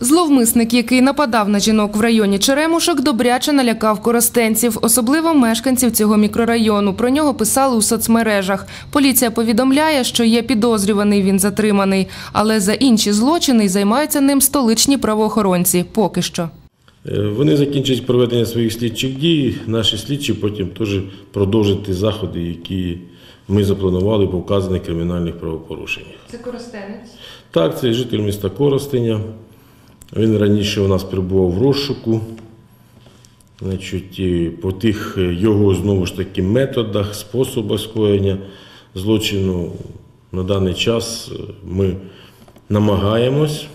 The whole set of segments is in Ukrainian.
Зловмисник, який нападав на жінок в районі Черемушок, добряче налякав коростенців, особливо мешканців цього мікрорайону. Про нього писали у соцмережах. Поліція повідомляє, що є підозрюваний, він затриманий. Але за інші злочини займаються ним столичні правоохоронці. Поки що. Е, Вони закінчать проведення своїх слідчих дій. Наші слідчі потім теж продовжать ті заходи, які ми запланували по вказаних кримінальних правопорушеннях. Це коростенець. Так, це житель міста Коростеня. Він раніше у нас перебував в розшуку. Значить, по тих е, його знову ж таки методах, способах скоєння злочину на даний час е, ми намагаємось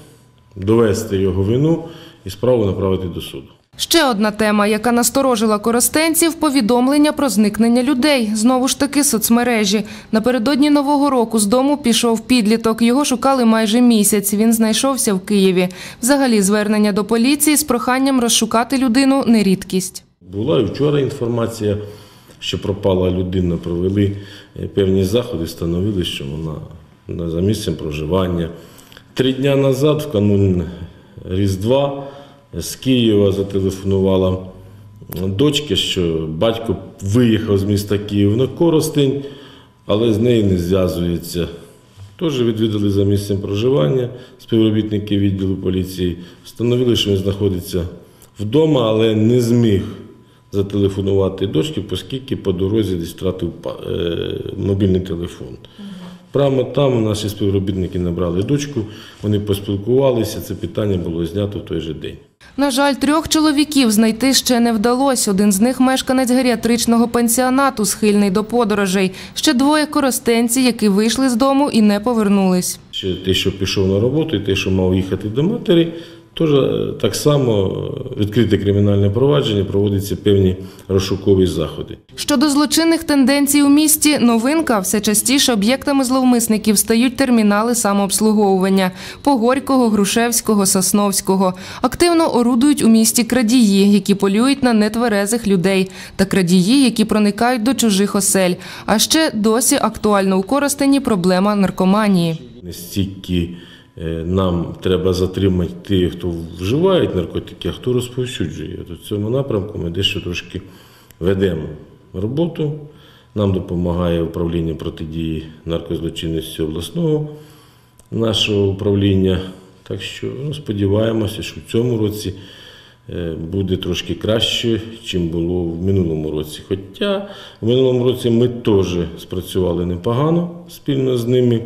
довести його вину і справу направити до суду. Ще одна тема, яка насторожила коростенців – повідомлення про зникнення людей. Знову ж таки, соцмережі. Напередодні Нового року з дому пішов підліток. Його шукали майже місяць. Він знайшовся в Києві. Взагалі, звернення до поліції з проханням розшукати людину – не рідкість. Була і вчора інформація, що пропала людина, провели е, певні заходи, встановили, що вона за місцем проживання. Три дня назад, в канун Різдва, з Києва зателефонувала дочка, що батько виїхав з міста Київ на Коростень, але з нею не зв'язується. Теж відвідали за місцем проживання співробітники відділу поліції, встановили, що він знаходиться вдома, але не зміг зателефонувати дочці, оскільки по дорозі десь втратив е, мобільний телефон. Прямо там наші співробітники набрали дочку, вони поспілкувалися, це питання було знято в той же день. На жаль, трьох чоловіків знайти ще не вдалося. Один з них – мешканець геріатричного пансіонату, схильний до подорожей. Ще двоє – коростенці, які вийшли з дому і не повернулись. Ще те, що пішов на роботу, і те, що мав їхати до матері, теж е, так само е, відкрите кримінальне провадження, проводяться певні розшукові заходи. Щодо злочинних тенденцій у місті, новинка – все частіше об'єктами зловмисників стають термінали самообслуговування – Погорького, Грушевського, Сосновського. Активно орудують у місті крадії, які полюють на нетверезих людей, та крадії, які проникають до чужих осель. А ще досі актуальна у Коростені проблема наркоманії. Не стільки нам треба затримати тих, хто вживає наркотики, а хто розповсюджує. От У цьому напрямку ми дещо трошки ведемо роботу. Нам допомагає управління протидії наркозлочинності обласного нашого управління. Так що ну, сподіваємося, що в цьому році е, буде трошки краще, чим було в минулому році. Хоча в минулому році ми теж спрацювали непогано спільно з ними,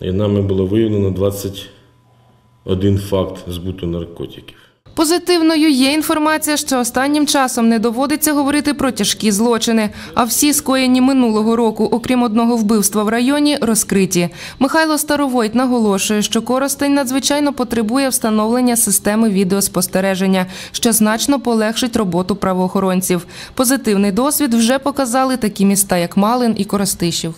і нами було виявлено 21 факт збуту наркотиків. Позитивною є інформація, що останнім часом не доводиться говорити про тяжкі злочини, а всі скоєні минулого року, окрім одного вбивства в районі, розкриті. Михайло Старовойт наголошує, що Коростень надзвичайно потребує встановлення системи відеоспостереження, що значно полегшить роботу правоохоронців. Позитивний досвід вже показали такі міста, як Малин і Коростишів.